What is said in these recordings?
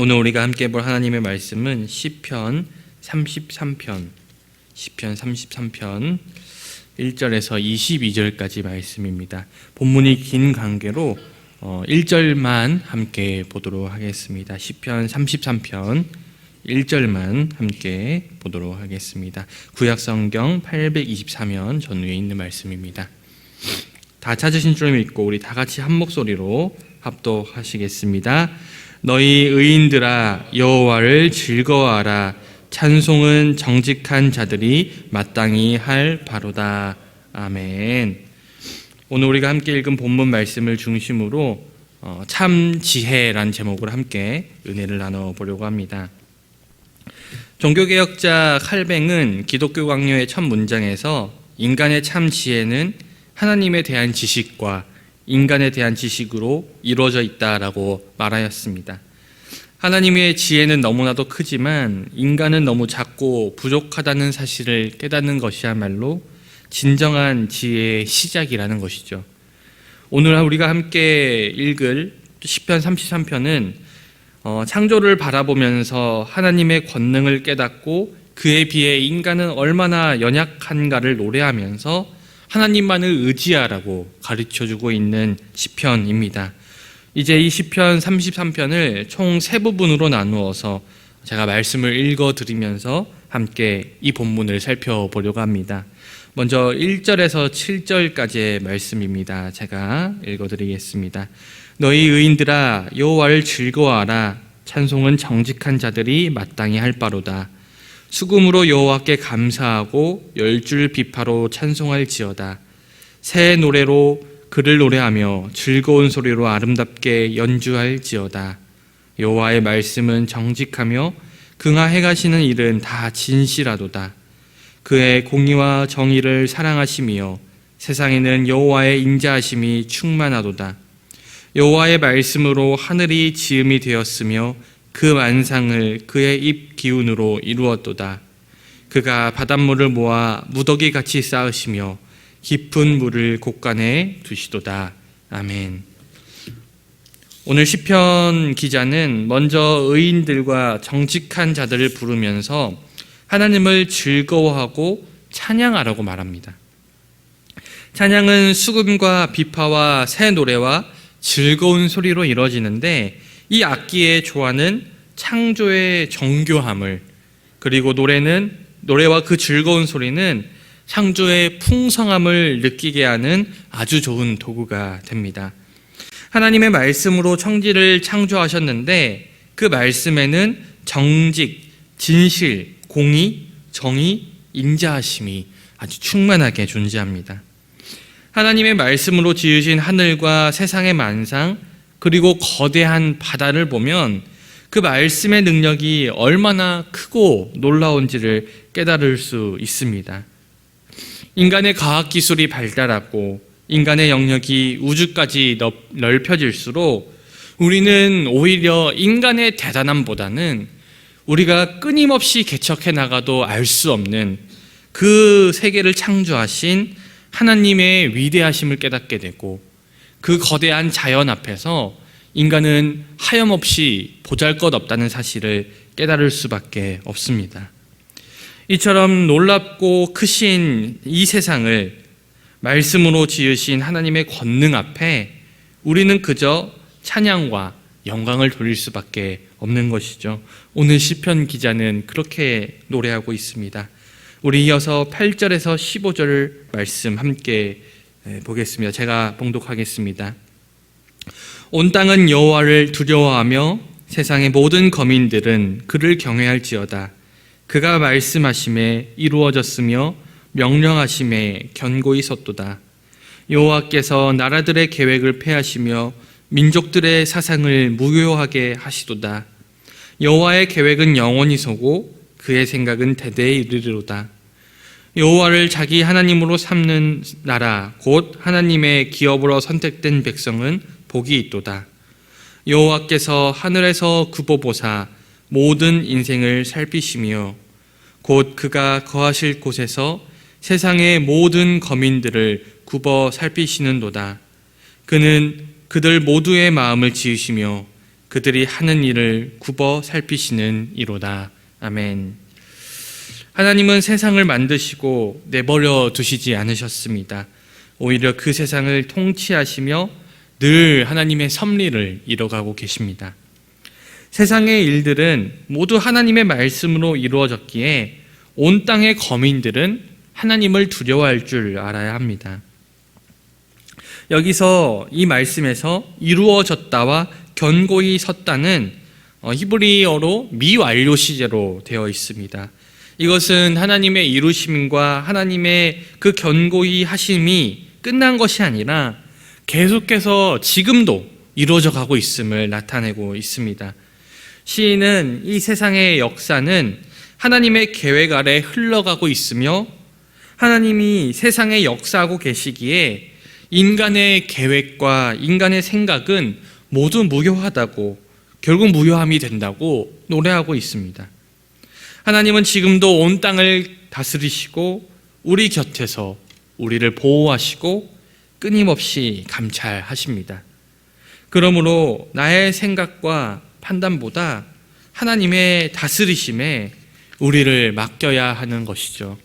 오늘 우리가 함께 볼 하나님의 말씀은 시편 33편 시편 33편 1절에서 22절까지 말씀입니다. 본문이 긴 관계로 어, 1절만 함께 보도록 하겠습니다. 시편 33편 1절만 함께 보도록 하겠습니다. 구약 성경 824면 전후에 있는 말씀입니다. 다 찾으신 줄 믿고 우리 다 같이 한 목소리로 합독하시겠습니다. 너희 의인들아 여호와를 즐거워하라 찬송은 정직한 자들이 마땅히 할 바로다. 아멘. 오늘 우리가 함께 읽은 본문 말씀을 중심으로 어, 참 지혜란 제목으로 함께 은혜를 나눠 보려고 합니다. 종교개혁자 칼뱅은 기독교 강요의 첫 문장에서 인간의 참 지혜는 하나님에 대한 지식과 인간에 대한 지식으로 이루어져 있다라고 말하였습니다. 하나님의 지혜는 너무나도 크지만 인간은 너무 작고 부족하다는 사실을 깨닫는 것이야말로 진정한 지혜의 시작이라는 것이죠. 오늘 우리가 함께 읽을 시편 33편은 어, 창조를 바라보면서 하나님의 권능을 깨닫고 그에 비해 인간은 얼마나 연약한가를 노래하면서 하나님만을 의지하라고 가르쳐 주고 있는 시편입니다. 이제 이 시편 33편을 총 세 부분으로 나누어서 제가 말씀을 읽어 드리면서 함께 이 본문을 살펴보려고 합니다. 먼저 1절에서 7절까지의 말씀입니다. 제가 읽어 드리겠습니다. 너희 의인들아 여호와를 즐거워하라 찬송은 정직한 자들이 마땅히 할 바로다. 수금으로 여호와께 감사하고 열줄 비파로 찬송할지어다. 새 노래로 그를 노래하며 즐거운 소리로 아름답게 연주할지어다. 여호와의 말씀은 정직하며 긍하해 가시는 일은 다 진실하도다. 그의 공의와 정의를 사랑하시며 세상에는 여호와의 인자하심이 충만하도다. 여호와의 말씀으로 하늘이 지음이 되었으며 그 만상을 그의 입 기운으로 이루었도다. 그가 바닷물을 모아 무더기 같이 쌓으시며 깊은 물을 곳간에 두시도다. 아멘. 오늘 시편 기자는 먼저 의인들과 정직한 자들을 부르면서 하나님을 즐거워하고 찬양하라고 말합니다. 찬양은 수금과 비파와 새 노래와 즐거운 소리로 이루어지는데 이 악기의 조화는 창조의 정교함을 그리고 노래는 노래와 그 즐거운 소리는 창조의 풍성함을 느끼게 하는 아주 좋은 도구가 됩니다. 하나님의 말씀으로 청지를 창조하셨는데 그 말씀에는 정직, 진실, 공의, 정의, 인자하심이 아주 충만하게 존재합니다. 하나님의 말씀으로 지으신 하늘과 세상의 만상, 그리고 거대한 바다를 보면 그 말씀의 능력이 얼마나 크고 놀라운지를 깨달을 수 있습니다. 인간의 과학 기술이 발달하고 인간의 영역이 우주까지 넓혀질수록 우리는 오히려 인간의 대단함보다는 우리가 끊임없이 개척해 나가도 알 수 없는 그 세계를 창조하신 하나님의 위대하심을 깨닫게 되고 그 거대한 자연 앞에서 인간은 하염없이 보잘 것 없다는 사실을 깨달을 수밖에 없습니다. 이처럼 놀랍고 크신 이 세상을 말씀으로 지으신 하나님의 권능 앞에 우리는 그저 찬양과 영광을 돌릴 수밖에 없는 것이죠. 오늘 시편 기자는 그렇게 노래하고 있습니다. 우리 이어서 8절에서 15절 말씀 함께 보겠습니다. 제가 봉독하겠습니다. 온 땅은 여호와를 두려워하며 세상의 모든 거민들은 그를 경외할지어다. 그가 말씀하심에 이루어졌으며 명령하심에 견고히 섰도다. 여호와께서 나라들의 계획을 폐하시며 민족들의 사상을 무효하게 하시도다. 여호와의 계획은 영원히 서고 그의 생각은 대대에 이르리로다. 여호와를 자기 하나님으로 삼는 나라 곧 하나님의 기업으로 선택된 백성은 복이 있도다. 여호와께서 하늘에서 굽어보사 모든 인생을 살피시며 곧 그가 거하실 곳에서 세상의 모든 거민들을 굽어 살피시는도다. 그는 그들 모두의 마음을 지으시며 그들이 하는 일을 굽어 살피시는 이로다. 아멘. 하나님은 세상을 만드시고 내버려 두시지 않으셨습니다. 오히려 그 세상을 통치하시며 늘 하나님의 섭리를 이뤄가고 계십니다. 세상의 일들은 모두 하나님의 말씀으로 이루어졌기에 온 땅의 거민들은 하나님을 두려워할 줄 알아야 합니다. 여기서 이 말씀에서 이루어졌다와 견고히 섰다는 어, 히브리어로 미완료 시제로 되어 있습니다. 이것은 하나님의 이루심과 하나님의 그 견고히 하심이 끝난 것이 아니라 계속해서 지금도 이루어져 가고 있음을 나타내고 있습니다. 시인은 이 세상의 역사는 하나님의 계획 아래 흘러가고 있으며 하나님이 세상에 역사하고 계시기에 인간의 계획과 인간의 생각은 모두 무효하다고 결국 무효함이 된다고 노래하고 있습니다. 하나님은 지금도 온 땅을 다스리시고 우리 곁에서 우리를 보호하시고 끊임없이 감찰하십니다. 그러므로 나의 생각과 판단보다 하나님의 다스리심에 우리를 맡겨야 하는 것이죠.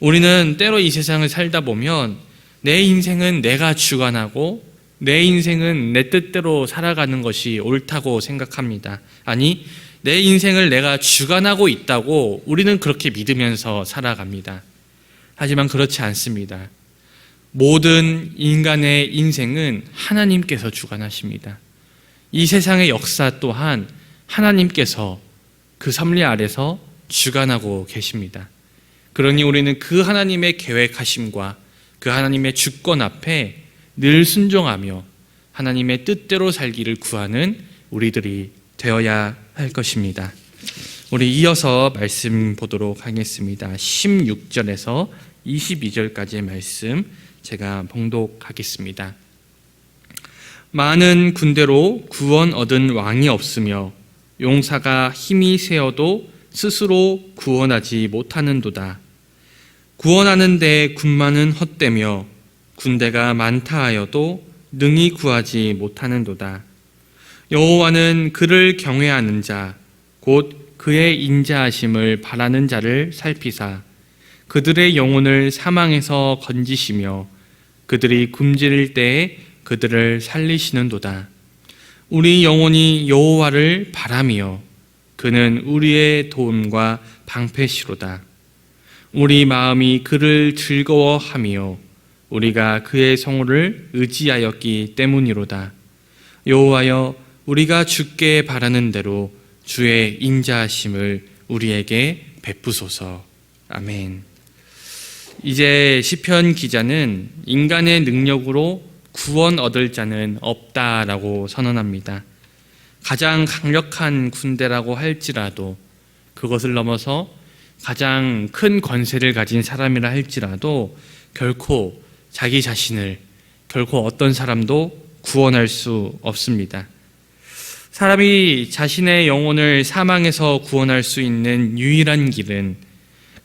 우리는 때로 이 세상을 살다 보면 내 인생은 내가 주관하고 내 인생은 내 뜻대로 살아가는 것이 옳다고 생각합니다. 아니, 내 인생을 내가 주관하고 있다고 우리는 그렇게 믿으면서 살아갑니다. 하지만 그렇지 않습니다. 모든 인간의 인생은 하나님께서 주관하십니다. 이 세상의 역사 또한 하나님께서 그 섭리 아래서 주관하고 계십니다. 그러니 우리는 그 하나님의 계획하심과 그 하나님의 주권 앞에 늘 순종하며 하나님의 뜻대로 살기를 구하는 우리들이 되어야 할 것입니다. 우리 이어서 말씀 보도록 하겠습니다. 16절에서 22절까지의 말씀 제가 봉독하겠습니다. 많은 군대로 구원 얻은 왕이 없으며 용사가 힘이 세어도 스스로 구원하지 못하는도다. 구원하는데 군마는 헛되며 군대가 많다 하여도 능히 구하지 못하는도다. 여호와는 그를 경외하는 자, 곧 그의 인자하심을 바라는 자를 살피사 그들의 영혼을 사망에서 건지시며 그들이 굶주릴 때에 그들을 살리시는도다. 우리 영혼이 여호와를 바라며 그는 우리의 도움과 방패시로다. 우리 마음이 그를 즐거워하며 우리가 그의 성호를 의지하였기 때문이로다. 여호와여 우리가 주께 바라는 대로 주의 인자하심을 우리에게 베푸소서. 아멘. 이제 시편 기자는 인간의 능력으로 구원 얻을 자는 없다라고 선언합니다. 가장 강력한 군대라고 할지라도 그것을 넘어서 가장 큰 권세를 가진 사람이라 할지라도 결코 자기 자신을 결코 어떤 사람도 구원할 수 없습니다. 사람이 자신의 영혼을 사망에서 구원할 수 있는 유일한 길은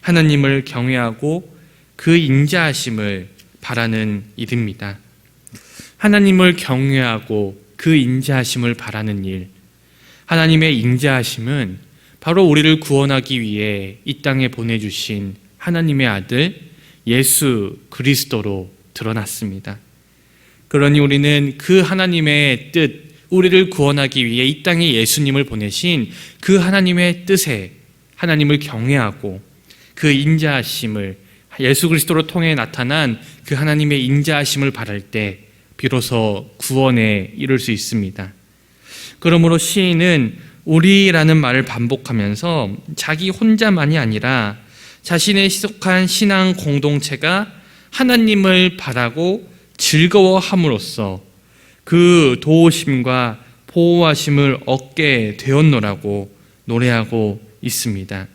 하나님을 경외하고 그 인자하심을 바라는 일입니다. 하나님을 경외하고 그 인자하심을 바라는 일. 하나님의 인자하심은 바로 우리를 구원하기 위해 이 땅에 보내주신 하나님의 아들 예수 그리스도로 드러났습니다. 그러니 우리는 그 하나님의 뜻, 우리를 구원하기 위해 이 땅에 예수님을 보내신 그 하나님의 뜻에 하나님을 경외하고 그 인자하심을 예수 그리스도로 통해 나타난 그 하나님의 인자하심을 바랄 때 비로소 구원에 이를 수 있습니다. 그러므로 시인은 우리라는 말을 반복하면서 자기 혼자만이 아니라 자신의 속한 신앙 공동체가 하나님을 바라고 즐거워함으로써 그 도우심과 보호하심을 얻게 되었노라고 노래하고 있습니다.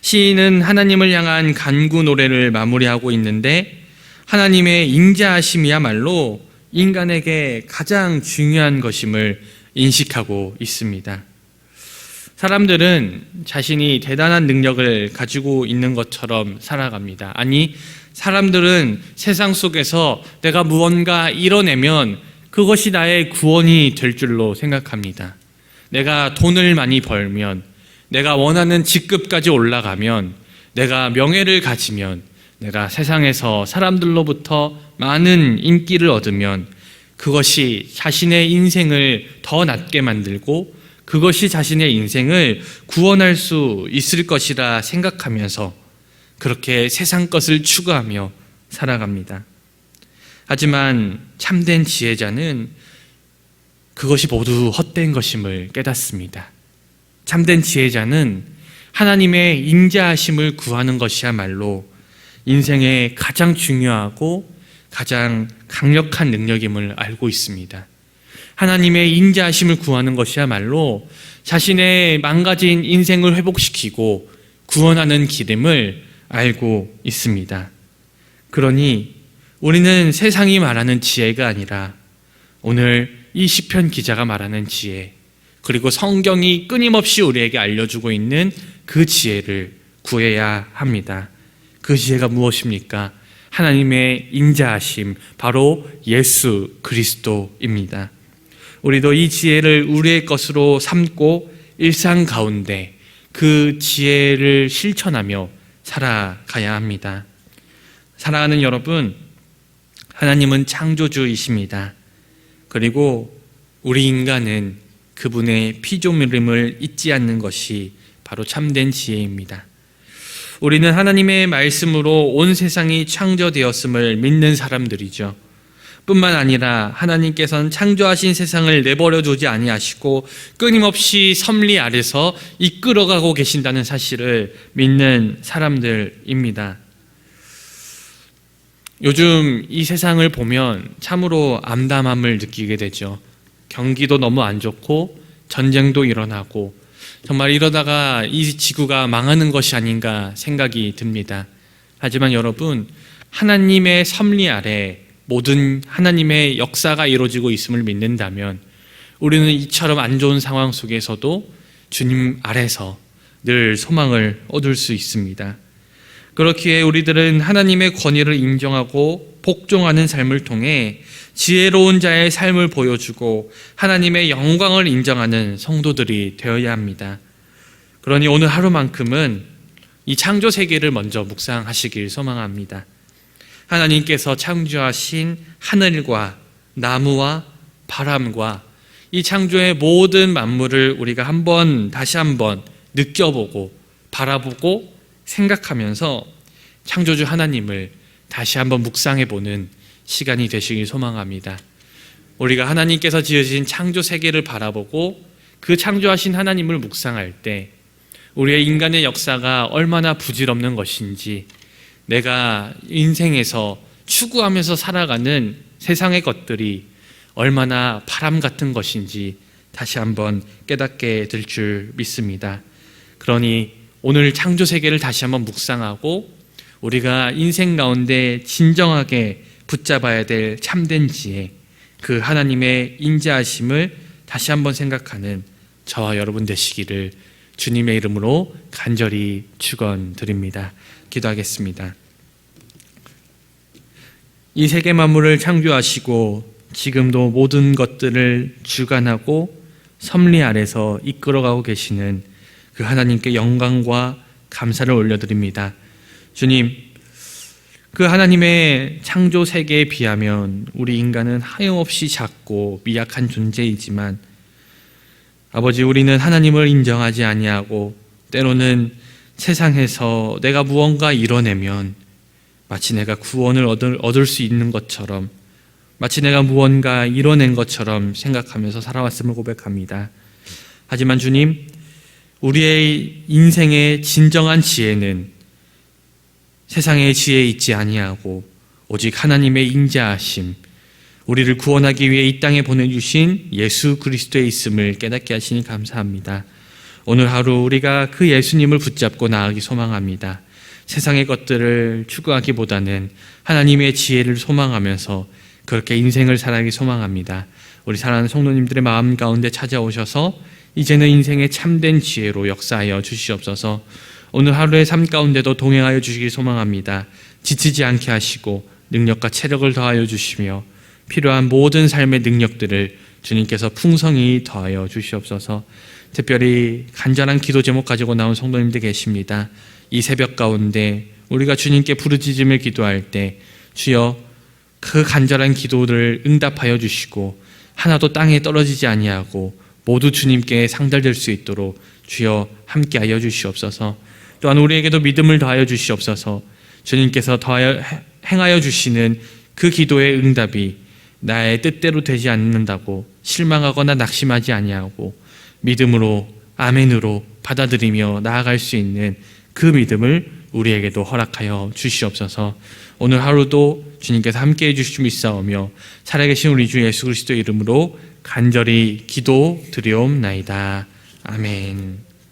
시인은 하나님을 향한 간구 노래를 마무리하고 있는데 하나님의 인자하심이야말로 인간에게 가장 중요한 것임을 인식하고 있습니다. 사람들은 자신이 대단한 능력을 가지고 있는 것처럼 살아갑니다. 아니, 사람들은 세상 속에서 내가 무언가 이뤄내면 그것이 나의 구원이 될 줄로 생각합니다. 내가 돈을 많이 벌면, 내가 원하는 직급까지 올라가면, 내가 명예를 가지면, 내가 세상에서 사람들로부터 많은 인기를 얻으면 그것이 자신의 인생을 더 낫게 만들고 그것이 자신의 인생을 구원할 수 있을 것이라 생각하면서 그렇게 세상 것을 추구하며 살아갑니다. 하지만 참된 지혜자는 그것이 모두 헛된 것임을 깨닫습니다. 참된 지혜자는 하나님의 인자하심을 구하는 것이야말로 인생의 가장 중요하고 가장 강력한 능력임을 알고 있습니다. 하나님의 인자하심을 구하는 것이야말로 자신의 망가진 인생을 회복시키고 구원하는 기름을 알고 있습니다. 그러니 우리는 세상이 말하는 지혜가 아니라 오늘 이 시편 기자가 말하는 지혜 그리고 성경이 끊임없이 우리에게 알려주고 있는 그 지혜를 구해야 합니다. 그 지혜가 무엇입니까? 하나님의 인자하심, 바로 예수 그리스도입니다. 우리도 이 지혜를 우리의 것으로 삼고 일상 가운데 그 지혜를 실천하며 살아가야 합니다. 사랑하는 여러분, 하나님은 창조주이십니다. 그리고 우리 인간은 그분의 피조물임을 잊지 않는 것이 바로 참된 지혜입니다. 우리는 하나님의 말씀으로 온 세상이 창조되었음을 믿는 사람들이죠. 뿐만 아니라 하나님께서는 창조하신 세상을 내버려 두지 아니하시고 끊임없이 섭리 아래서 이끌어가고 계신다는 사실을 믿는 사람들입니다. 요즘 이 세상을 보면 참으로 암담함을 느끼게 되죠. 경기도 너무 안 좋고 전쟁도 일어나고 정말 이러다가 이 지구가 망하는 것이 아닌가 생각이 듭니다. 하지만 여러분, 하나님의 섭리 아래 모든 하나님의 역사가 이루어지고 있음을 믿는다면 우리는 이처럼 안 좋은 상황 속에서도 주님 아래서 늘 소망을 얻을 수 있습니다. 그렇기에 우리들은 하나님의 권위를 인정하고 복종하는 삶을 통해 지혜로운 자의 삶을 보여주고 하나님의 영광을 인정하는 성도들이 되어야 합니다. 그러니 오늘 하루만큼은 이 창조 세계를 먼저 묵상하시길 소망합니다. 하나님께서 창조하신 하늘과 나무와 바람과 이 창조의 모든 만물을 우리가 한번 다시 한번 느껴보고 바라보고 생각하면서 창조주 하나님을 다시 한번 묵상해 보는 시간이 되시길 소망합니다. 우리가 하나님께서 지으신 창조 세계를 바라보고 그 창조하신 하나님을 묵상할 때 우리의 인간의 역사가 얼마나 부질없는 것인지 내가 인생에서 추구하면서 살아가는 세상의 것들이 얼마나 바람 같은 것인지 다시 한번 깨닫게 될 줄 믿습니다. 그러니 오늘 창조 세계를 다시 한번 묵상하고 우리가 인생 가운데 진정하게 붙잡아야 될 참된 지혜, 그 하나님의 인자하심을 다시 한번 생각하는 저와 여러분 되시기를 주님의 이름으로 간절히 축원드립니다. 기도하겠습니다. 이 세계 만물을 창조하시고 지금도 모든 것들을 주관하고 섭리 아래서 이끌어가고 계시는 그 하나님께 영광과 감사를 올려드립니다. 주님, 그 하나님의 창조 세계에 비하면 우리 인간은 하염없이 작고 미약한 존재이지만 아버지 우리는 하나님을 인정하지 아니하고 때로는 세상에서 내가 무언가 이뤄내면 마치 내가 구원을 얻을, 얻을 수 있는 것처럼 마치 내가 무언가 이뤄낸 것처럼 생각하면서 살아왔음을 고백합니다. 하지만 주님, 우리의 인생의 진정한 지혜는 세상의 지혜에 있지 아니하고 오직 하나님의 인자하심, 우리를 구원하기 위해 이 땅에 보내주신 예수 그리스도에 있음을 깨닫게 하시니 감사합니다. 오늘 하루 우리가 그 예수님을 붙잡고 나아가기 소망합니다. 세상의 것들을 추구하기보다는 하나님의 지혜를 소망하면서 그렇게 인생을 살아가기 소망합니다. 우리 사랑하는 성도님들의 마음 가운데 찾아오셔서 이제는 인생의 참된 지혜로 역사하여 주시옵소서 오늘 하루의 삶 가운데도 동행하여 주시기 소망합니다. 지치지 않게 하시고 능력과 체력을 더하여 주시며 필요한 모든 삶의 능력들을 주님께서 풍성히 더하여 주시옵소서. 특별히 간절한 기도 제목 가지고 나온 성도님들 계십니다. 이 새벽 가운데 우리가 주님께 부르짖음을 기도할 때 주여 그 간절한 기도를 응답하여 주시고 하나도 땅에 떨어지지 아니하고 모두 주님께 상달될 수 있도록 주여 함께하여 주시옵소서. 또한 우리에게도 믿음을 더하여 주시옵소서. 주님께서 더하여 행하여 주시는 그 기도의 응답이 나의 뜻대로 되지 않는다고 실망하거나 낙심하지 아니하고 믿음으로 아멘으로 받아들이며 나아갈 수 있는 그 믿음을 우리에게도 허락하여 주시옵소서. 오늘 하루도 주님께서 함께 해 주실 줄 믿사오며 살아계신 우리 주 예수 그리스도 이름으로 간절히 기도 드리옵나이다. 아멘.